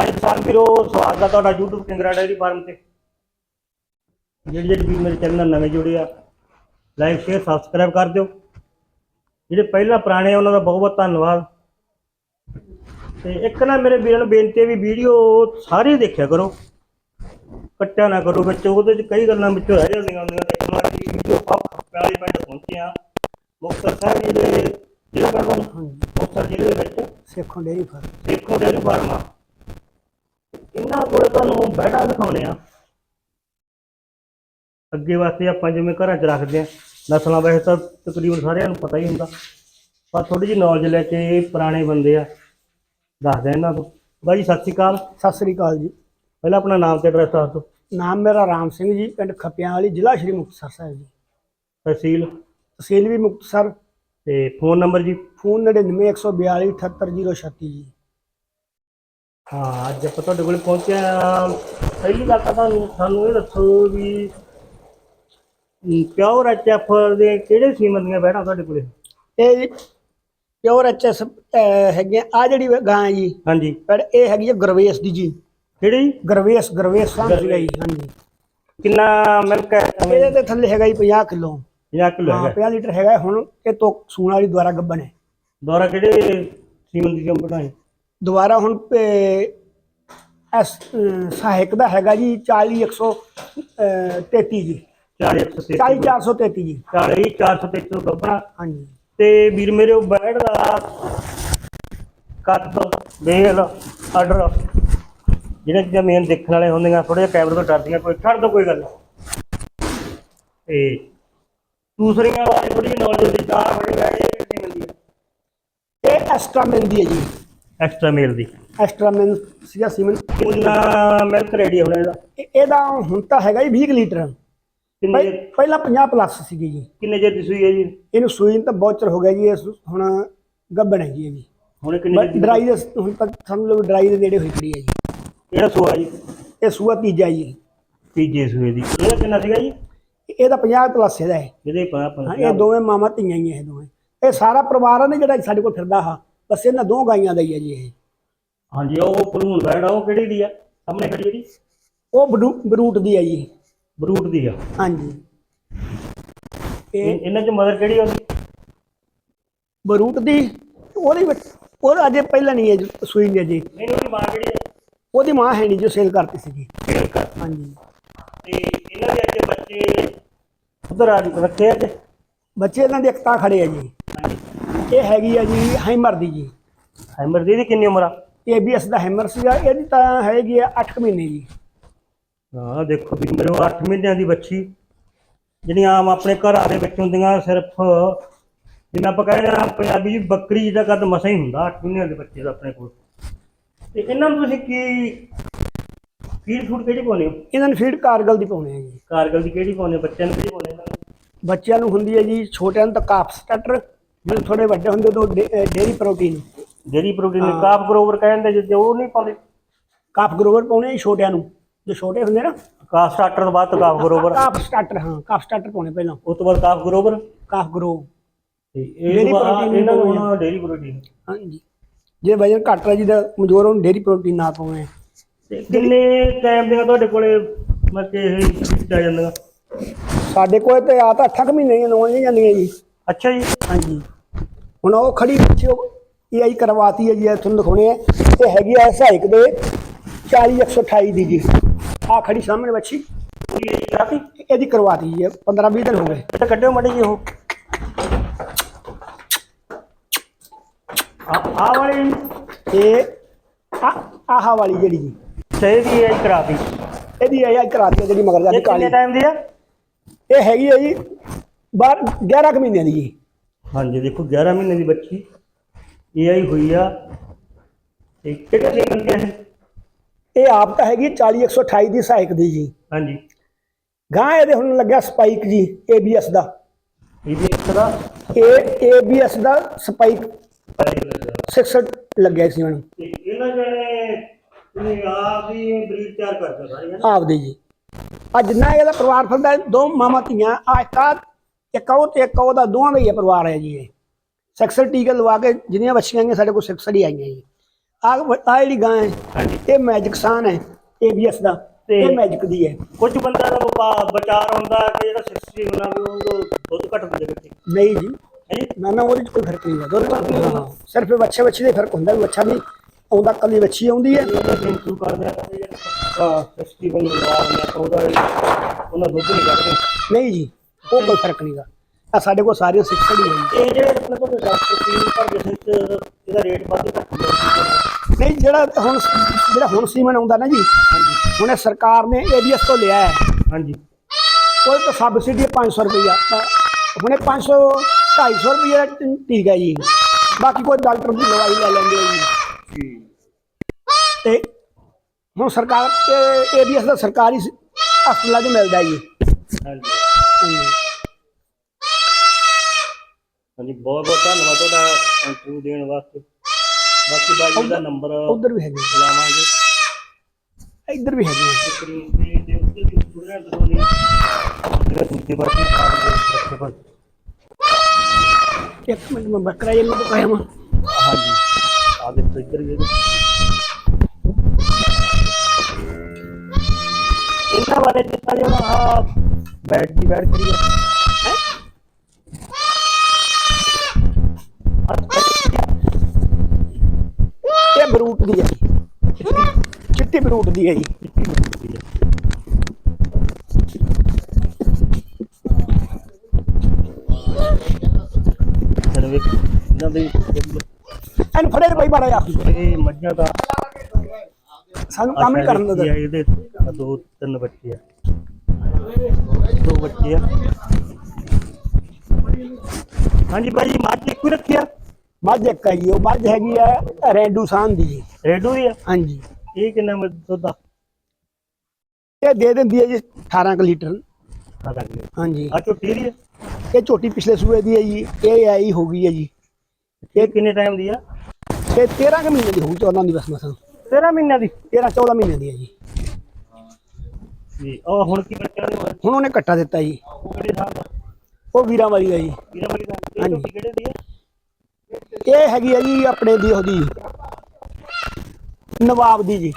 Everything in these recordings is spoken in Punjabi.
ਅੱਜ ਕਿਸਾਨ ਵੀਰੋ ਸਵਾਗਤ ਹੈ ਤੁਹਾਡਾ YouTube ਕਿੰਗਰਾ ਡੈਰੀ ਫਾਰਮ ਤੇ। ਜਿਹੜੇ ਜਿਹੜੇ ਵੀਰ ਮੇਰੇ ਚੈਨਲ ਨਾਲ ਨਵੇਂ ਜੁੜੇ ਆ ਲਾਈਕ ਸ਼ੇਅਰ ਸਬਸਕ੍ਰਾਈਬ ਕਰ ਦਿਓ। ਜਿਹੜੇ ਪਹਿਲਾਂ ਪੁਰਾਣੇ ਆ ਉਹਨਾਂ ਦਾ ਬਹੁਤ ਬਹੁਤ ਧੰਨਵਾਦ। ਤੇ ਇੱਕ ਨਾ ਮੇਰੇ ਵੀਰਾਂ ਨੂੰ ਬੇਨਤੀ ਹੈ ਵੀ ਵੀਡੀਓ ਸਾਰੇ ਦੇਖਿਆ ਕਰੋ। ਕੱਟਿਆ ਨਾ ਕਰੋ ਵਿੱਚ ਉਹਦੇ ਚ ਕਈ ਗੱਲਾਂ ਵਿੱਚੋਂ ਰਹਿ ਜਾਂਦੀਆਂ ਹੁੰਦੀਆਂ ਤੇ ਇੱਕ ਵਾਰ ਦੀ ਵੀਡੀਓ ਆਪਾਂ ਪਿਆਲੀ ਪਿੰਡ ਪਹੁੰਚੇ ਆ। ਮੁਕਤਸਰ ਸਾਹਿਬ ਜੀ ਦੇ ਜ਼ਿਲ੍ਹਾ ਪਿੰਡ ਮੁਕਤਸਰ ਜ਼ਿਲ੍ਹੇ ਦੇ ਵਿੱਚ। Sekhon dairy farm. ਦੇਖੋ ਡੇਰੀ ਫਾਰਮ ਆ। ਇਹਨਾਂ ਕੋਲ ਤੁਹਾਨੂੰ ਬੈਠਾ ਦਿਖਾਉਣੇ ਆ। ਅੱਗੇ ਵਾਸਤੇ ਆਪਾਂ ਜਿਵੇਂ ਘਰਾਂ 'ਚ ਰੱਖਦੇ ਆ ਨਸਲਾਂ ਵੈਸੇ ਤਾਂ ਤਕਰੀਬਨ ਸਾਰਿਆਂ ਨੂੰ ਪਤਾ ਹੀ ਹੁੰਦਾ। ਪਰ ਥੋੜੀ ਜਿਹੀ ਨੌਲੇਜ ਲੈ ਕੇ ਇਹ ਪੁਰਾਣੇ ਬੰਦੇ ਆ ਦੱਸਦੇ ਇਹਨਾਂ ਤੋਂ। ਬਾਈ ਸਤਿ ਸ਼੍ਰੀ ਅਕਾਲ। ਸਤਿ ਸ੍ਰੀ ਅਕਾਲ ਜੀ। ਪਹਿਲਾਂ ਆਪਣਾ ਨਾਮ ਤੇ ਐਡਰੈਸ ਦੱਸ ਦਿਓ। ਨਾਮ ਮੇਰਾ ਰਾਮ ਸਿੰਘ ਜੀ ਪਿੰਡ ਖੱਪਿਆਂ ਵਾਲੀ ਜ਼ਿਲ੍ਹਾ ਸ਼੍ਰੀ ਮੁਕਤਸਰ ਸਾਹਿਬ ਜੀ। ਤਹਿਸੀਲ? ਤਹਿਸੀਲ ਵੀ ਮੁਕਤਸਰ। ਤੇ ਫੋਨ ਨੰਬਰ ਜੀ? ਫੋਨ 99142 78036 ਜੀ। ਹਾਂ ਅੱਜ ਆਪਾਂ ਤੁਹਾਡੇ ਕੋਲ ਪਹੁੰਚਿਆ ਪਹਿਲੀ ਗੱਲ ਤਾਂ ਸਾਨੂੰ ਇਹ ਦੱਸੋ ਵੀ ਪਿਓਰ ਐਚਐਫ ਦੇ ਕਿਹੜੇ ਸੀਮਨ ਦੀਆਂ ਬੈਠਾ ਤੁਹਾਡੇ ਕੋਲੇ? ਇਹ ਜੀ ਪਿਓਰ ਐਚਐਸ ਹੈਗੇ ਆ ਜਿਹੜੀ ਗਾਂ ਜੀ। ਹਾਂਜੀ। ਪਰ ਇਹ ਹੈਗੀ ਹੈ ਗਰਵੇਸ ਦੀ ਜੀ। ਕਿਹੜੀ? ਜੀ? ਗਰਵੇਸ ਗਰਵੇਸ। ਸਮਝ ਗਈ ਹਾਂਜੀ। ਕਿੰਨਾ ਮਿਲਕ ਹੈ? ਇਹਦੇ ਤੇ ਥੱਲੇ ਹੈਗਾ ਜੀ 50 ਕਿਲੋ। 50 ਕਿਲੋ ਹੈਗਾ। 50 ਲੀਟਰ ਹੈਗਾ। ਹੁਣ ਇਹ ਤੋਂ ਸੂਣ ਵਾਲੀ ਦੁਆਰਾ ਗੱਬਨ ਹੈ। ਦੁਆਰਾ ਕਿਹੜੇ ਸੀਮਨ ਦੀ ਜੰਮ ਦੁਬਾਰਾ ਹੁਣ ਐਸ ਸਹਾਇਕ ਦਾ ਹੈਗਾ ਜੀ 40133 ਜੀ। 4133 40433 ਜੀ। 40 433 ਗੱਬਣਾ ਹਾਂਜੀ। ਤੇ ਵੀਰ ਮੇਰੇ ਉਹ ਬੈਠ ਦਾ ਕੱਦ ਬੇਲ ਆਰਡਰ ਜਿਹੜੇ ਚੀਜ਼ਾਂ ਮੇਨ ਦੇਖਣ ਵਾਲੇ ਹੁੰਦੀਆਂ ਥੋੜੇ ਜਿਹਾ ਕੈਮਰੇ ਤੋਂ ਡਰਦੀਆਂ ਕੋਈ ਛੱਡ ਦੋ ਕੋਈ ਗੱਲ। ਤੇ ਦੂਸਰੀਆਂ ਬਾਰੇ ਥੋੜੀ ਜਿਹੀ ਨੌਲੇਜ ਦੀ ਚਾਰ ਬੜੇ ਬੈਠੇ ਕਿੰਨੀ ਮਿਲਦੀ ਹੈ ਇਹ ਐਕਸਟਰਾ ਮਿਲਦੀ ਹੈ ਜੀ। ਐਕਸਟਰਾ ਮੇਲ ਦੀ। ਐਕਸਟਰਾ ਮਿਲ ਸੀਗਾ ਸੀਮਨ। ਕਿੰਨਾ ਮਿਲਕ ਰੈਡੀ ਹੋਣਾ ਇਹਦਾ। ਇਹ- ਇਹਦਾ ਹੁਣ ਤਾਂ ਹੈਗਾ ਜੀ 20 ਕੁ ਲੀਟਰ। ਕਿੰਨੇ ਪਹਿ- ਪਹਿਲਾਂ 50 ਪਲੱਸ ਸੀਗੀ ਜੀ। ਕਿੰਨੇ ਚਿਰ ਦੀ ਸੂਈ ਹੈ ਜੀ? ਇਹਨੂੰ ਸੂਈ ਨੂੰ ਤਾਂ ਬਹੁਤ ਚਿਰ ਹੋ ਗਿਆ ਜੀ ਇਹ ਸੁ- ਹੁਣ ਗੱਬਣ ਹੈ ਜੀ ਇਹ ਹੁਣ ਕਿੰਨੇ ਚਿਰ ਦੀ ਡਰਾਈ ਦੇ ਹੁਣ ਤੱਕ ਸਮਝ ਲਓ ਡਰਾਈ ਦੇ ਨੇੜੇ ਹੋਈ ਖੜੀ ਹੈ ਜੀ। ਇਹਦਾ ਸੂਆ ਜੀ? ਇਹ ਸੂਆ ਤੀਜਾ ਜੀ। ਤੀਜੇ ਸੂਏ ਦੀ। ਇਹਦਾ ਕਿੰਨਾ ਸੀਗਾ ਜੀ? ਇਹਦਾ 50 ਪਲੱਸ ਇਹਦਾ ਹੈ। ਇਹਦੇ ਪਾ ਹਾਂ ਇਹ ਦੋਵੇਂ ਮਾਮਾ ਧੀਆਂ ਹੀ ਹੈ ਇਹ ਦੋਵੇਂ। ਇਹ ਸਾਰਾ ਪਰਿਵਾਰ ਆ ਨਾ ਜਿਹੜਾ ਸਾਡੇ ਕੋਲ ਫਿਰਦਾ ਆ ਬਸ ਇਹਨਾਂ ਦੋ ਗਾਈਆਂ ਦਾ ਹੀ ਹੈ ਜੀ ਇਹ। ਹਾਂਜੀ ਉਹ ਭਲੂਣ ਬੈੜ ਆ ਉਹ ਕਿਹੜੀ ਦੀ ਆ? ਸਾਹਮਣੇ ਖੜੀ ਜਿਹੜੀ ਉਹ ਬਰੂ- ਬਰੂਟ ਦੀ ਹੈ ਜੀ। ਬਰੂਟ ਦੀ ਆ। ਹਾਂਜੀ। ਇਹ- ਇਹ ਇਹਨਾਂ ਚ ਮਦਰ ਕਿਹੜੀ ਹੁੰਦੀ ਬਰੂਟ ਦੀ? ਉਹਦੇ ਵਿੱਚ ਉਹ ਅਜੇ ਪਹਿਲਾਂ ਨਹੀਂ ਹੈ ਜੀ, ਸੂਈ ਨਹੀਂ ਜੀ। ਨਹੀਂ ਉਹਦੀ ਮਾਂ ਕਿਹੜੀ ਆ? ਉਹਦੀ ਮਾਂ ਹੈ ਨਹੀਂ ਜੋ ਸੇਲ ਕਰਤੀ ਸੀਗੀ। ਹਾਂਜੀ। ਤੇ ਇਹਨਾਂ ਦੇ ਅੱਜ ਬੱਚੇ ਉਧਰ ਆ ਰੱਖੇ ਆ ਤੇ ਬੱਚੇ ਇਹਨਾਂ ਦੇ ਇੱਕ ਤਾਂ ਖੜੇ ਆ ਜੀ। ਇਹ ਹੈਗੀ ਆ ਜੀ ਹੈਮਰ ਦੀ ਜੀ। ਹੈਮਰ ਦੀ ਇਹਦੀ ਕਿੰਨੀ ਉਮਰ ਆ? ਏਬੀਐਸ ਦਾ ਹੈਮਰ ਸੀਗਾ ਇਹਦੀ ਤਾਂ ਹੈਗੀ ਆ 8 ਮਹੀਨੇ ਜੀ। ਹਾਂ ਦੇਖੋ ਵੀ ਮੇਰੇ 8 ਮਹੀਨਿਆਂ ਦੀ ਬੱਚੀ। ਜਿਹੜੀਆਂ ਆਮ ਆਪਣੇ ਘਰਾਂ ਦੇ ਵਿੱਚ ਹੁੰਦੀਆਂ ਸਿਰਫ ਜਿਵੇਂ ਆਪਾਂ ਕਹਿੰਦੇ ਆ ਪੰਜਾਬੀ ਜੀ ਬੱਕਰੀ ਦਾ ਕੱਦ ਮਸਾ ਹੀ ਹੁੰਦਾ 8 ਮਹੀਨਿਆਂ ਦੇ ਬੱਚੇ ਦਾ ਆਪਣੇ ਕੋਲ। ਤੇ ਇਹਨਾਂ ਨੂੰ ਤੁਸੀਂ ਕੀ ਫੀਡ ਫੂਡ ਕਿਹੜੀ ਪਾਉਂਦੇ ਹੋ? ਇਹਨਾਂ ਨੂੰ ਫੀਡ ਕਾਰਗਲ ਦੀ ਪਾਉਣੇ ਆ ਜੀ। ਕਾਰਗਲ ਦੀ ਕਿਹੜੀ ਪਾਉਂਦੇ ਹੋ? ਬੱਚਿਆਂ ਨੂੰ ਕਿਹੜੀ ਨੂੰ ਬੱਚਿਆਂ ਨੂੰ ਹੁੰਦੀ ਹੈ ਜੀ ਛੋਟਿਆਂ ਨੂੰ ਤਾਂ ਕਾਪ ਸਟਾਰਟਰ ਜਦੋਂ ਥੋੜੇ ਵੱਡੇ ਹੁੰਦੇ ਤਾਂ ਡੇਰੀ ਪ੍ਰੋਟੀਨ ਜਿਹੜੀ ਪ੍ਰੋਟੀਨ ਕਾਪ ਗਰੋਵਰ ਕਹਿੰਦੇ ਜੇ ਉਹ ਨਹੀਂ ਪਾਉਂਦੇ। ਕਾਪ ਗਰੋਵਰ ਪਾਉਣੇ ਆ ਛੋਟਿਆਂ ਨੂੰ। ਜੋ ਛੋਟੇ ਹੁੰਦੇ ਨਾ। ਕਾਪ ਸਟਾਰਟਰ ਤੋਂ ਬਾਅਦ ਕਾਪ ਗਰੋਵਰ ਕਾਪ ਸਟਾਰਟਰ ਹਾਂ ਕਾਪ ਸਟਾਰਟਰ ਪਾਉਣੇ ਪਹਿਲਾਂ। ਉਸ ਤੋਂ ਬਾਅਦ ਕਾਪ ਗਰੋਵਰ ਕਾਪ ਗਰੋ ਤੇ ਇਹ Dairy protein ਇਹਨਾਂ ਨੂੰ ਹੁਣ ਡੇਰੀ ਪ੍ਰੋਟੀਨ ਹਾਂਜੀ। ਜੇ ਵਜਨ ਘੱਟ ਹੈ ਜਿਹਦਾ ਕਮਜ਼ੋਰ ਉਹਨੂੰ ਡੇਰੀ ਪ੍ਰੋਟੀਨ ਨਾ ਪਾਉਣੇ। ਤੇ ਕਿੰਨੇ ਟਾਈਮ ਦੀਆਂ ਤੁਹਾਡੇ ਕੋਲੇ ਮਤਲਬ ਕਿ ਇਹ ਆ ਜਾਂਦੀਆਂ? ਸਾਡੇ ਕੋਲ ਤੇ ਆ ਤਾਂ 8 ਮਹੀਨੇ ਦੀਆਂ ਨੌਂ ਜਾਂਦੀਆਂ ਜੀ। ਅੱਛਾ ਜੀ। ਹਾਂਜੀ। ਹੁਣ ਉਹ ਖੜੀ ਪਿੱਛੇ ਇਹ ਆਈ ਕਰਵਾਤੀ ਹੈ ਜੀ ਇਹ ਤੁਹਾਨੂੰ ਦਿਖਾਉਣੇ ਆ। ਇਹ ਹੈਗੀ ਆ ਸਹਾਇਕ ਦੇ 40 128 ਦੀ ਜੀ। ਆ ਖੜੀ ਸਾਹਮਣੇ ਬੱਚੀ। ਇਹਦੀ ਕਰਵਾਤੀ ਜੀ 15 20 ਦਿਨ ਹੋ ਗਏ। ਤਾਂ ਕੱਢਿਓ ਮੜੀ ਜੀ ਉਹ। ਆ ਆ ਵਾਲੀ। ਇਹ ਆ ਆਹ ਵਾਲੀ ਜਿਹੜੀ ਜੀ। ਸਹੀ ਦੀ ਇਹ ਕਰਾਤੀ। ਇਹਦੀ ਇਹ ਆਈ ਕਰਾਤੀ ਜਿਹੜੀ ਮਗਰ ਜਾਂਦੀ ਇਹ ਕਿੰਨੇ ਕਾਲੀ। ਟਾਈਮ ਦੀ ਆ? ਇਹ ਹੈਗੀ ਹੈ ਜੀ ਬਾਰ 11 ਕੁ ਮਹੀਨਿਆਂ ਦੀ ਜੀ। ਹਾਂਜੀ ਦੇਖੋ 11 ਮਹੀਨੇ ਦੀ ਬੱਚੀ। ਇਹ ਆਈ ਹੋਈ ਆ। ਤੇ ਕਿਹੜੇ ਸੀ ਬੰਦੇ ਇਹ ਇਹ ਆਪ ਤਾਂ ਹੈਗੀ 40 128 ਦੀ ਸਹਾਇਕ ਦੀ ਜੀ। ਹਾਂਜੀ। ਗਾਂ ਇਹਦੇ ਹੁਣ ਲੱਗਿਆ ਸਪਾਈਕ ਜੀ ABS ਦਾ। ਇਹ ਵੀ ਇੱਕ ਦਾ? ਇਹ ABS ਦਾ ਸਪਾਈਕ 66 ਲੱਗਿਆ ਸੀ ਹੁਣ ਤੇ ਇਹਨਾਂ ਜਣੇ ਤੁਸੀਂ ਆਪ ਹੀ ਬਰੀਡ ਤਿਆਰ ਕਰਦੇ ਹੋ ਸਾਰੀਆਂ ਆਪਦੇ ਜੀ। ਆ ਜਿੰਨਾ ਇਹਦਾ ਪਰਿਵਾਰ ਫਿਰਦਾ ਹੈ, ਦੋ ਮਾਮਾ ਧੀਆਂ ਆ ਇੱਕ ਉਹ ਤੇ ਇੱਕ ਉਹਦਾ ਦੋਵਾਂ ਦਾ ਹੀ ਹੈ ਪਰਿਵਾਰ ਹੈ ਜੀ ਇਹ। ਸੈਕਸਰ ਟੀਕਾ ਲਵਾ ਕੇ ਜਿੰਨੀਆਂ ਬੱਚੀਆਂ ਆਈਆਂ ਸਾਡੇ ਕੋਲ ਸੈਕਸਰ ਹੀ ਆਈਆਂ ਜੀ। ਆ ਆ ਜਿਹੜੀ ਗਾਂ ਹੈ ਇਹ ਮੈਜਿਕ ਸਾਨ ਹੈ ਏਬੀਐਸ ਦਾ। ਤੇ- ਇਹ ਮੈਜਿਕ ਦੀ ਹੈ। ਕੁਝ ਬੰਦਾ ਦਾ ਵਪਾ- ਵਿਚਾਰ ਹੁੰਦਾ ਕਿ ਜਿਹੜਾ 60 ਬਣਾ ਵੀ ਉਹ ਦੁੱਧ ਘੱਟ ਦਿੰਦੇ ਬੱਚੇ ਨਹੀਂ ਜੀ। ਹੈ ਨਾ ਨਾ ਉਹਦੇ ਚ ਕੋਈ ਫ਼ਰਕ ਨਹੀਂ ਹੈ। ਦੋਨੋਂ ਹਾਂ ਸਿਰਫ ਬੱਚੇ ਬੱਚੇ ਦੇ ਫ਼ਰਕ ਹੁੰਦਾ ਵੀ ਬੱਚਾ ਨਹੀਂ ਆਉਂਦਾ ਕੱਲੀ ਬੱਚੀ ਆਉਂਦੀ ਹੈ। ਸ਼ੁਰੂ ਕਰਦੇ ਆ। ਹਾਂ 60 ਬਣ ਗਿਆ ਮੈਂ ਉਹਦਾ ਉਹਨਾਂ ਦੁੱਧ ਨਹੀਂ ਕਰਦੇ ਨਹੀਂ ਜੀ। ਉਹ ਕੋਈ ਫ਼ਰਕ ਨਹੀਂਗਾ ਆ ਸਾਡੇ ਕੋਲ ਸਾਰੀਆਂ ਸਿੱਖੜ ਹੀ ਹੈ ਇਹ ਜਿਹੜੇ ਆਪਣੇ ਕੋਲ ਡਾਕਟਰ ਟੀਮ ਪਰ ਜਿਸ ਵਿੱਚ ਇਹਦਾ ਰੇਟ ਵੱਧ ਘੱਟ ਹੁੰਦਾ ਸੀ। ਨਹੀਂ ਜਿਹੜਾ ਹੁਣ ਜਿਹੜਾ ਹੁਣ ਸੀਮਨ ਆਉਂਦਾ ਨਾ ਜੀ ਹਾਂਜੀ ਹੁਣ ਇਹ ਸਰਕਾਰ ਨੇ ਏਬੀਐਸ ਤੋਂ ਲਿਆ ਹੈ। ਹਾਂਜੀ। ਉਹਦੇ ਤੋਂ ਸਬਸਿਡੀ ਹੈ 500 ਰੁਪਈਆ। ਤਾਂ ਹੁਣੇ 500 250 ਰੁਪਈਆ ਠੀਕ ਹੈ ਜੀ। ਬਾਕੀ ਕੋਈ ਡਾਕਟਰ ਦੀ ਦਵਾਈ ਲੈ ਲੈਂਦੇ ਆ ਜੀ। ਤੇ ਹੁਣ ਸਰਕਾਰ ਤੇ ਏਬੀਐਸ ਦਾ ਸਰਕਾਰੀ ਸ- ਹਸਪਤਾਲਾਂ 'ਚ ਮਿਲਦਾ ਜੀ। ਹਾਂਜੀ। ਹਾਂਜੀ। ਹਾਂਜੀ ਬਹੁਤ ਬਹੁਤ ਧੰਨਵਾਦ ਤੁਹਾਡਾ ਇੰਟਰਵਿਊ ਦੇਣ ਵਾਸਤੇ। ਬਾਕੀ ਬਾਈ ਦਾ ਨੰਬਰ ਉੱਧਰ ਵੀ ਹੈਗੇ ਲਾਵਾਂਗੇ। ਇੱਧਰ ਵੀ ਹੈਗੇ ਆ। ਸਕਰੀਨ ਤੇ ਦੇ ਉੱਤੇ ਵੀ ਸੁਣਿਆ ਤੁਸੀਂ ਜਿਹੜਾ ਦੂਜੇ ਪਾਸੇ ਸਾਹ ਦੇ ਰੱਖੇ ਪਰ ਇੱਕ ਮਿੰਟ ਮੈਂ ਬੱਕਰਾ ਇਹਨਾਂ ਤੋਂ ਕਹਿਆ ਹਾਂਜੀ। ਆ ਦੇ ਇੱਧਰ ਹੀ ਇਹਦੇ ਇਹਨਾਂ ਬਾਰੇ ਜਿੱਤਾ ਜਿਹੜਾ ਬੈਟ ਦੀ ਬੈਟ ਕਰੀ ਹੈ? ਇਹ ਬਰੂਟ ਦੀ ਹੈ। ਚਿੱਟੀ ਬਰੂਟ ਦੀ ਹੈ ਜੀ। ਚਲੋ ਵੇਖ ਇਹਨਾਂ ਦੇ ਇਹਨੂੰ ਫੜੇ ਭਾਈ ਮਾੜਾ ਜਾ ਇਹ ਮੱਝਾਂ ਦਾ ਸਾਨੂੰ ਕੰਮ ਹੀ ਕਰਨ ਦਿੰਦਾ ਇਹਦੇ ਦੋ ਤਿੰਨ ਬੱਚੇ ਆ। ਦੋ ਬੱਚੇ ਆ। ਹਾਂਜੀ ਭਾਈ ਮੱਝ ਇੱਕੋ ਹੀ ਰੱਖੀ ਆ? ਮੱਝ ਇੱਕ ਹੈ ਜੀ ਉਹ ਮੱਝ ਹੈਗੀ ਹੈ ਰੈਂਡੂਸਾਨ ਦੀ ਜੀ। ਰੇਡੂ ਦੀ ਆ? ਹਾਂਜੀ। ਇਹ ਕਿੰਨਾ ਮ- ਦੁੱਧ ਆ? ਇਹ ਦੇ ਦਿੰਦੀ ਹੈ ਜੀ 18 ਕੁ ਲੀਟਰ। ਆ ਹਾਂਜੀ। ਆ ਝੋਟੀ ਦੀ ਆ? ਇਹ ਝੋਟੀ ਪਿਛਲੇ ਸੂਏ ਦੀ ਹੈ ਜੀ ਇਹ ਆਈ ਹੋ ਗਈ ਹੈ ਜੀ। ਇਹ ਕਿੰਨੇ ਟਾਈਮ ਦੀ ਆ? ਇਹ 13 ਕੁ ਮਹੀਨੇ ਦੀ ਹੋਊ 14 ਦੀ ਬਸ ਮਸਾਂ 13 ਮਹੀਨਿਆਂ ਦੀ? 13 14 ਮਹੀਨੇ ਦੀ ਹੈ ਜੀ। ਜੀ। ਉਹ ਹੁਣ ਕੀ ਬੱਚਾ ਦੇ ਹੁਣ ਉਹਨੇ ਕੱਟਾ ਦਿੱਤਾ ਜੀ। ਉਹ ਕਿਹੜੇ ਸਾਲ ਦਾ? ਉਹ ਵੀਰਾਂ ਵਾਲੀ ਹੈ ਜੀ। ਵੀਰਾਂ ਵਾਲੀ ਦਾ। ਇਹ ਹਾਂਜੀ। ਝੋਟੀ ਕਿਹੜੇ ਦੀ ਆ? ਇਹ ਹੈਗੀ ਹੈ ਜੀ ਆਪਣੇ ਦੀ ਉਹਦੀ। ਨਵਾਬ ਦੀ ਜੀ।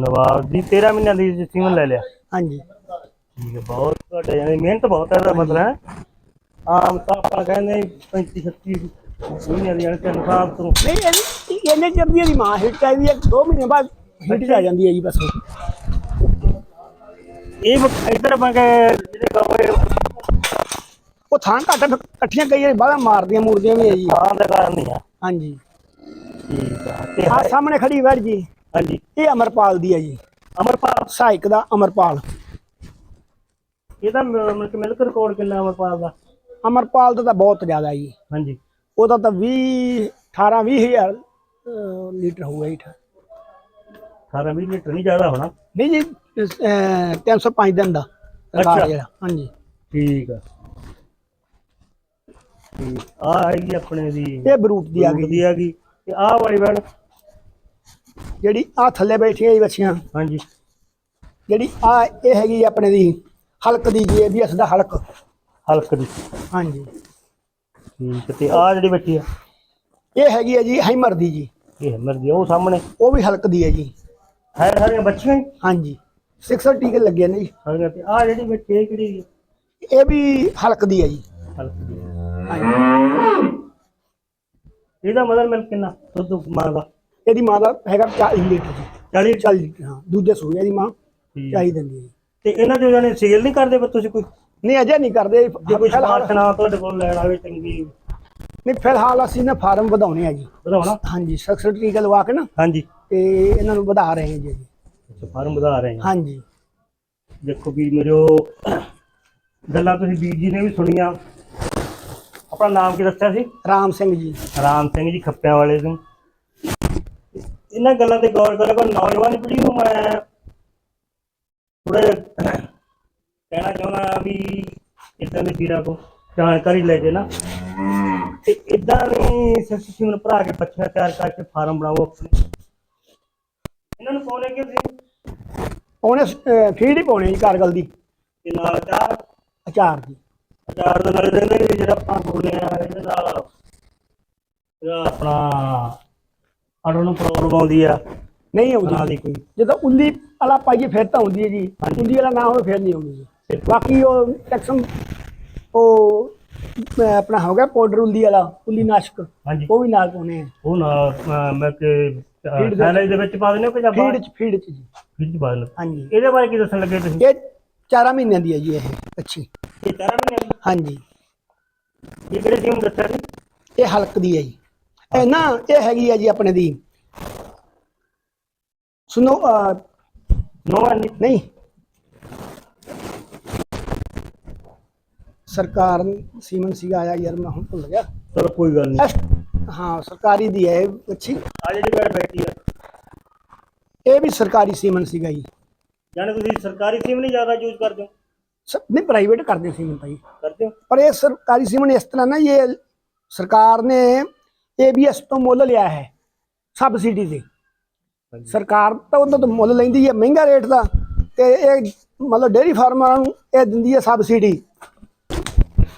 ਨਵਾਬ ਦੀ 13 ਮਹੀਨਿਆਂ ਦੀ ਸੀਮਨ ਲੈ ਲਿਆ। ਹਾਂਜੀ। ਠੀਕ ਹੈ ਬਹੁਤ ਤੁਹਾਡੇ ਯਾਨੀ ਮਿਹਨਤ ਬਹੁਤ ਹੈ ਦਾ ਮਤਲਬ ਹੈ? ਆਮ ਤਾਂ ਆਪਾਂ ਕਹਿੰਦੇ 35 36 ਮਹੀਨਿਆਂ ਦੀ ਯਾਨੀ ਤਿੰਨ ਸਾਲ ਤੋਂ। ਨਹੀਂ ਇਹ ਇਹਨੇ ਚਿਰ ਦੀ ਮਾਂ ਹਿੱਟ ਆਈ ਵੀ ਹੈ 2 ਮਹੀਨੇ ਬਾਅਦ ਹਿੱਟ ਆ ਜਾਂਦੀ ਹੈ ਜੀ ਬਸ ਇਹ ਵ- ਇੱਧਰ ਆਪਾਂ ਕਿ ਜਿਹੜੇ ਗਾਵੇ ਉਹ ਥਾਂ ਘੱਟ ਇਕੱਠੀਆਂ ਕਈ ਵਾਰੀ ਮਾਰਦੀਆਂ ਮੂਰਦੀਆਂ ਵੀ ਹੈ ਜੀ। ਥਾਂ ਦਾ ਕਾਰਨ ਨਹੀਂ ਆ ਹਾਂਜੀ। ਠੀਕ ਆ ਤੇ ਆ ਸਾਹਮਣੇ ਖੜੀ ਵੜ ਜੀ। ਹਾਂਜੀ। ਇਹ ਅਮਰਪਾਲ ਦੀ ਹੈ ਜੀ। ਅਮਰਪਾਲ? ਸਹਾਇਕ ਦਾ ਅਮਰਪਾਲ। ਇਹਦਾ ਮ- ਮਤਲਬ ਕਿ ਮਿਲਕ ਰਿਕਾਰਡ ਕਿੰਨਾ ਅਮਰਪਾਲ ਦਾ? ਅਮਰਪਾਲ ਦਾ ਤਾਂ ਬਹੁਤ ਜ਼ਿਆਦਾ ਜੀ। ਹਾਂਜੀ। ਉਹਦਾ ਤਾਂ 20 18 20 ਹਜ਼ਾਰ ਅਹ, ਲੀਟਰ ਹੋਊਗਾ ਜੀ। 18 20 ਲੀਟਰ ਨਹੀਂ ਜ਼ਿਆਦਾ ਹੋਣਾ। ਨਹੀਂ ਜੀ ਅਹ, 305 ਦਿਨ ਦਾ ਰਿਕਾਰਡ ਅੱਛਾ। ਜਿਹੜਾ ਹਾਂਜੀ। ਠੀਕ ਆ। ਠੀਕ ਆ ਆਈ ਆਪਣੇ ਦੀ ਇਹ ਬਰੂਟ ਦੀ ਆ ਗਈ। ਦੀ ਆ ਗਈ। ਤੇ ਆਹ ਵਾਲੀ ਬੈਣ। ਜਿਹੜੀ ਆ ਥੱਲੇ ਬੈਠੀਆਂ ਜੀ ਬੱਚੀਆਂ। ਹਾਂਜੀ। ਜਿਹੜੀ ਆ ਇਹ ਹੈਗੀ ਆਪਣੇ ਦੀ ਹਲਕ ਦੀ ਜੀ ਦਾ ਹਲਕ। ਹਲਕ ਦੀ। ਹਾਂਜੀ। ਠੀਕ ਤੇ ਆ ਜਿਹੜੀ ਬੱਚੀ ਆ। ਇਹ ਹੈਗੀ ਹੈ ਜੀ ਹੈਮਰ ਦੀ ਜੀ। ਇਹ ਮਰਦੀ ਉਹ ਸਾਹਮਣੇ। ਉਹ ਵੀ ਹਲਕ ਦੀ ਹੈ ਜੀ। ਹੈ ਸਾਰੀਆਂ ਬੱਚੀਆਂ ਹੀ। ਹਾਂਜੀ। 600 ਟੀਕੇ ਲੱਗੇ ਨੇ ਜੀ। ਸਾਰੀਆਂ ਤੇ ਆ ਜਿਹੜੀ ਬੱਚੀ ਇਹ ਕਿਹੜੀ ਇਹ ਵੀ ਹਲਕ ਦੀ ਹੈ ਜੀ। ਹਲਕ ਦੀ। ਹਾਂਜੀ। ਇਹਦਾ ਮਤਲਬ ਮਿਲ ਕਿੰਨਾ? ਦੁੱਧ ਮਾਂ ਦਾ। ਇਹਦੀ ਮਾਂ ਦਾ ਹੈਗਾ 40 ਲੀਟਰ ਜੀ। 40 40 ਲੀਟਰ ਹਾਂ। ਦੂਜੇ ਸੂਏ ਦੀ ਮਾਂ। ਚਾਹੀ ਦਿੰਦੀ ਹੈ ਜੀ। ਤੇ ਇਹਨਾਂ ਦੇ ਜਾਨੇ ਸੇਲ ਨਹੀਂ ਕਰਦੇ ਪਰ ਤੁਸੀਂ ਕੋਈ? ਨਹੀਂ ਅਜੇ ਨਹੀਂ ਕਰਦੇ। ਜੇ ਕੋਈ ਫਿਲਹਾਲ ਸਮਾਰਟ ਨਾ ਤੁਹਾਡੇ ਕੋਲ ਲੈਣ ਆਵੇ ਚੰਗੀ। ਨਹੀਂ ਫਿਲਹਾਲ ਅਸੀਂ ਨਾ ਫਾਰਮ ਵਧਾਉਣੇ ਆ ਜੀ। ਵਧਾਉਣਾ? ਹਾਂਜੀ ਸਖਤ ਟੀਕਾ ਲਵਾ ਕੇ ਨਾ। ਹਾਂਜੀ। ਤੇ ਇਹਨਾਂ ਨੂੰ ਵਧਾ ਰਹੇ ਹਾਂ ਜੀ। ਅੱਛਾ ਫਾਰਮ ਵਧਾ ਰਹੇ ਹਾਂ। ਹਾਂਜੀ। ਦੇਖੋ ਵੀ ਮੇਰੇ ਗੱਲਾਂ ਤੁਸੀਂ ਵੀਰ ਜੀ ਨੇ ਵੀ ਸੁਣੀਆਂ। ਆਪਣਾ ਨਾਮ ਕੀ ਦੱਸਿਆ ਸੀ? ਰਾਮ ਸਿੰਘ ਜੀ। ਰਾਮ ਸਿੰਘ ਜੀ ਖੱਪਿਆਂ ਵਾਲੇ ਤੋਂ ਇਹਨਾਂ ਗੱਲਾਂ ਤੇ ਗੌਰ ਕਰੋ ਨੌਜਵਾਨ ਪੀੜ੍ਹੀ ਨੂੰ ਮੈਂ ਥੋੜਾ ਕਹਿਣਾ ਚਾਹੁੰਦਾ ਵੀ ਇਦਾਂ ਦੇ ਵੀਰਾਂ ਤੋਂ ਜਾਣਕਾਰੀ ਲੈ ਜੇ ਨਾ। ਤੇ ਇਦਾਂ ਨਹੀਂ ਸਿਸਟਮ ਭਰਾ ਕੇ ਬੱਚਿਆਂ ਤਿਆਰ ਕਰਕੇ ਫਾਰਮ ਬਣਾਓ ਆਪਣੇ। ਇਹਨਾਂ ਨੂੰ ਪਾਉਣੇ ਕਿ ਤੁਸੀਂ? ਉਹਨੇ ਫੀਡ ਹੀ ਪਾਉਣੀ ਜੀ ਕਾਰਗਲ ਦੀ। ਤੇ ਨਾਲ ਚਾਰ ਅਚਾਰ ਦੀ ਅਚਾਰ ਦੇ ਨਾਲ ਵੀ ਜਿਹੜਾ ਆਪਾਂ ਬੋਲੇ ਆ ਇਹਦੇ ਨਾਲ। ਜਿਹੜਾ ਆਪਣਾ ਆੜੋ ਨੂੰ ਪ੍ਰੋਬਲਮ ਆਉਂਦੀ ਆ। ਨਹੀਂ ਆਉਂਦੀ। ਦੀ ਕੋਈ। ਜਦੋਂ ਉੱਲੀ ਵਾਲਾ ਪਾਈਏ ਫਿਰ ਤਾਂ ਆਉਂਦੀ ਹੈ ਜੀ। ਉੱਲੀ ਵਾਲਾ ਨਾ ਹੋਵੇ ਫਿਰ ਨਹੀਂ ਆਉਂਦੀ ਜੀ। ਬਾਕੀ ਉਹ ਟੈਕਸਮ ਉਹ ਆਪਣਾ ਹੋ ਗਿਆ ਪਾਊਡਰ ਉੱਲੀ ਵਾਲਾ ਉੱਲੀ ਨਾਸ਼ਕ। ਉਹ ਵੀ ਨਾਲ ਪਾਉਣੇ ਆ। ਉਹ ਮੈਂ ਕਿ ਸੈਲੇਜ ਦੇ ਵਿੱਚ। ਪਾ ਦਿੰਦੇ ਹੋ ਕਿ ਜਾਂ ਫੀਡ ਚ ਫੀਡ ਚ ਜੀ। ਫੀਡ ਚ ਪਾ ਦਿੰਦੇ? ਹਾਂਜੀ। ਇਹਦੇ ਬਾਰੇ ਕੀ ਦੱਸਣ ਲੱਗੇ ਤੁਸੀਂ? ਇਹ ਚਾਰਾਂ ਮਹੀਨਿਆਂ ਦੀ ਹੈ ਜੀ ਇਹ ਅੱਛੀ। ਇਹ ਚਾਰਾਂ ਮਹੀਨੇ ਦੀ? ਹਾਂਜੀ। ਇਹ ਕਿਹੜੇ ਟੀਮ ਦੱਸਿਆ ਸੀ? ਇਹ ਹਲਕ ਦੀ ਹੈ ਜੀ। ਇਹ ਨਾ ਇਹ ਹੈਗੀ ਹੈ ਜੀ ਆਪਣੇ ਦੀ। ਸੁਣੋ ਨੋ ਨਹੀਂ। ਸਰਕਾਰ ਸੀਮਨ ਸੀਗਾ ਆਇਆ ਯਾਰ ਮੈਂ ਹੁਣ ਭੁੱਲ ਗਿਆ। ਚਲੋ ਕੋਈ ਗੱਲ ਨਹੀਂ। ਹਾਂ ਸਰਕਾਰੀ ਦੀ ਹੈ ਅੱਛੀ। ਆ ਜਿਹੜੀ ਬੈਠ ਬੈਠੀ ਆ। ਇਹ ਵੀ ਸਰਕਾਰੀ ਸੀਮਨ ਸੀਗਾ ਜੀ। ਜਾਨੇ ਤੁਸੀਂ ਸਰਕਾਰੀ ਟੀਮ ਨਹੀਂ ਜ਼ਿਆਦਾ ਯੂਜ਼ ਕਰਦੇ ਹੋ? ਸ- ਨਹੀਂ ਪ੍ਰਾਈਵੇਟ ਕਰਦੇ ਸੀਮਨ ਤਾਂ ਜੀ ਕਰਦੇ ਹੋ? ਪਰ ਇਹ ਸਰਕਾਰੀ ਸੀਮਨ ਇਸ ਤਰ੍ਹਾਂ ਨਾ ਇਹ ਸਰਕਾਰ ਨੇ ਏਬੀਐਸ ਤੋਂ ਮੁੱਲ ਲਿਆ ਹੈ ਸਬਸਿਡੀ ਤੇ। ਹਾਂਜੀ। ਸਰਕਾਰ ਤਾਂ ਉਹਨਾਂ ਤੋਂ ਮੁੱਲ ਲੈਂਦੀ ਹੈ ਮਹਿੰਗਾ ਰੇਟ ਦਾ। ਤੇ ਇਹ ਮਤਲਬ ਡੇਅਰੀ ਫਾਰਮਰਾਂ ਨੂੰ ਇਹ ਦਿੰਦੀ ਹੈ ਸਬਸਿਡੀ।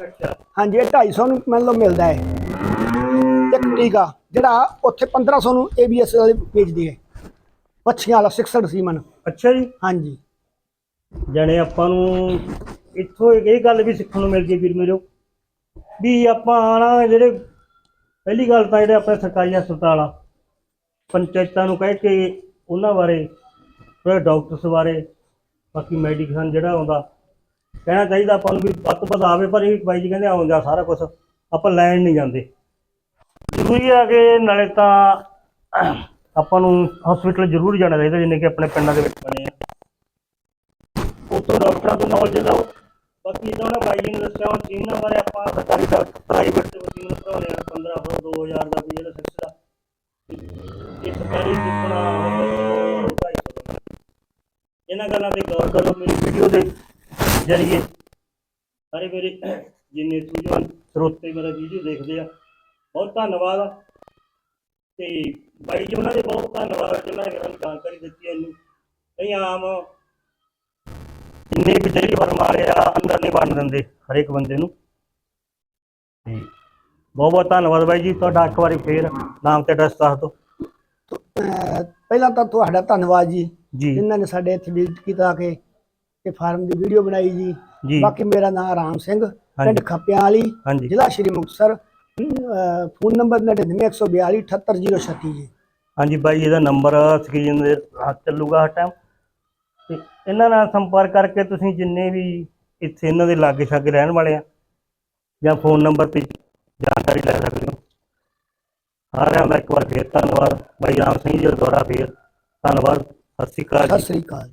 ਅੱਛਾ। ਹਾਂਜੀ ਇਹ 250 ਨੂੰ ਮਤਲਬ ਮਿਲਦਾ ਹੈ। ਇੱਕ ਟੀਕਾ ਜਿਹੜਾ ਉੱਥੇ 1500 ਨੂੰ ਏਬੀਐਸ ਵਾਲੇ ਵੇਚਦੇ ਹੈ ਮੱਛੀਆਂ ਵਾਲਾ 66 ਸੀਮਨ। ਅੱਛਾ ਜੀ। ਹਾਂਜੀ। ਜਾਣੇ ਆਪਾਂ ਨੂੰ ਇੱਥੋਂ ਇੱਕ ਇਹ ਗੱਲ ਵੀ ਸਿੱਖਣ ਨੂੰ ਮਿਲਦੀ ਹੈ ਵੀਰ ਮੇਰੋ। ਵੀ ਆਪਾਂ ਨਾ ਜਿਹੜੇ ਪਹਿਲੀ ਗੱਲ ਤਾਂ ਜਿਹੜੇ ਆਪਣੇ ਸਰਕਾਰੀ ਹਸਪਤਾਲ ਆ ਪੰਚਾਇਤਾਂ ਨੂੰ ਕਹਿ ਕੇ ਉਹਨਾਂ ਬਾਰੇ ਥੋੜ੍ਹੇ ਡਾਕਟਰਸ ਬਾਰੇ ਬਾਕੀ ਮੈਡੀਕਲ ਜਿਹੜਾ ਆਉਂਦਾ ਕਹਿਣਾ ਚਾਹੀਦਾ ਆਪਾਂ ਨੂੰ ਵੀ ਵੱਧ ਤੋਂ ਵੱਧ ਆਵੇ ਪਰ ਇਹ ਬਾਈ ਜੀ ਕਹਿੰਦੇ ਆਉਂਦਾ ਸਾਰਾ ਕੁਝ ਆਪਾਂ ਲੈਣ ਨਹੀਂ ਜਾਂਦੇ। ਜ਼ਰੂਰੀ ਆ ਕਿ ਨਾਲੇ ਤਾਂ ਆਪਾਂ ਨੂੰ ਹਸਪੀਟਲ ਜ਼ਰੂਰ ਜਾਣਾ ਚਾਹੀਦਾ, ਜਿੰਨੇ ਕਿ ਆਪਣੇ ਪਿੰਡਾਂ ਦੇ ਵਿੱਚ ਬਣੇ ਆ। ਉਤੋਂ ਡਾਕਟਰਾਂ ਤੋਂ ਨੌਲੇਜ ਲਓ ਬਾਕੀ ਜਦੋਂ ਨਾ ਬਾਈ ਨੇ ਦੱਸਿਆ ਹੁਣ ਚੀਨਾਂ ਬਾਰੇ ਆਪਾਂ ਸਰਕਾਰੀ ਡਾਕਟਰ ਪ੍ਰਾਈਵੇਟ ਤੇ ਵਕੀਲ ਭਰਾਉਣੇ ਆ 1500 2000 ਦਾ ਕੋਈ ਜਿਹੜਾ ਸਿਲਸਿਲਾ। ਇਹ ਸਰਕਾਰੀ ਸਿੱਖਣਾ ਇਹਨਾਂ ਗੱਲਾਂ ਤੇ ਗੌਰ ਕਰੋ, ਮੇਰੀ ਵੀਡੀਓ ਦੇ ਜਰੀਏ ਸਾਰੇ ਮੇਰੇ ਜਿੰਨੇ ਸੂਝਵਾਨ ਸਰੋਤੇ, ਮੇਰਾ ਵੀਡੀਓ ਦੇਖਦੇ ਆ। ਬਹੁਤ ਧੰਨਵਾਦ। ਤੇ ਬਾਈ ਜੀ ਉਹਨਾਂ ਦੇ ਬਹੁਤ ਧੰਨਵਾਦ ਜਿਨ੍ਹਾਂ ਨੇ ਮੈਨੂੰ ਜਾਣਕਾਰੀ ਦਿੱਤੀ ਇਹਨੂੰ ਕਈ ਆਮ ਜਿੰਨੇ ਵੀ ਡੇਰੀ ਫਾਰਮ ਵਾਲੇ ਆ ਅੰਦਰ ਨਹੀਂ ਵੜਨ ਦਿੰਦੇ ਹਰੇਕ ਬੰਦੇ ਨੂੰ। ਤੇ ਬਹੁਤ ਬਹੁਤ ਧੰਨਵਾਦ ਬਾਈ ਜੀ ਤੁਹਾਡਾ ਇੱਕ ਵਾਰੀ ਫੇਰ ਨਾਮ ਤੇ ਐਡਰੈਸ ਦੱਸ ਦਿਓ। ਪਹਿਲਾਂ ਤਾਂ ਤੁਹਾਡਾ ਧੰਨਵਾਦ ਜੀ। ਜਿਨ੍ਹਾਂ ਨੇ ਸਾਡੇ ਇੱਥੇ ਵਿਜ਼ਿਟ ਕੀਤਾ ਕਿ ਇਹ ਫਾਰਮ ਦੀ ਵੀਡੀਓ ਬਣਾਈ ਜੀ। ਬਾਕੀ ਮੇਰਾ ਨਾਮ ਰਾਮ ਸਿੰਘ ਪਿੰਡ। ਖੱਪਿਆਂ ਵਾਲੀ ਜ਼ਿਲ੍ਹਾ ਸ਼੍ਰੀ ਮੁਕਤਸਰ। ਫੋਨ ਨੰਬਰ 99142 78036 ਜੀ। ਹਾਂਜੀ ਬਾਈ ਇਹਦਾ ਨੰਬਰ ਸਕਰੀਨ ਦੇ ਹੱਥ ਚੱਲੂਗਾ ਹਰ ਟਾਈਮ ਤੇ ਇਹਨਾਂ ਨਾਲ ਸੰਪਰਕ ਕਰਕੇ ਤੁਸੀਂ ਜਿੰਨੇ ਵੀ ਇੱਥੇ ਇਹਨਾਂ ਦੇ ਲਾਗੇ ਛਾਗੇ ਰਹਿਣ ਵਾਲੇ ਆ ਜਾਂ ਫੋਨ ਨੰਬਰ ਤੇ ਜਾਣਕਾਰੀ ਲੈ ਸਕਦੇ ਹੋ। ਸਾਰਿਆਂ ਦਾ ਇੱਕ ਵਾਰ ਫੇਰ ਧੰਨਵਾਦ। ਬਾਈ ਰਾਮ ਸਿੰਘ ਜੀ ਦਾ ਦੁਆਰਾ ਫੇਰ ਧੰਨਵਾਦ। ਸਤਿ ਸ਼੍ਰੀ ਅਕਾਲ ਸਤਿ ਸ੍ਰੀ ਅਕਾਲ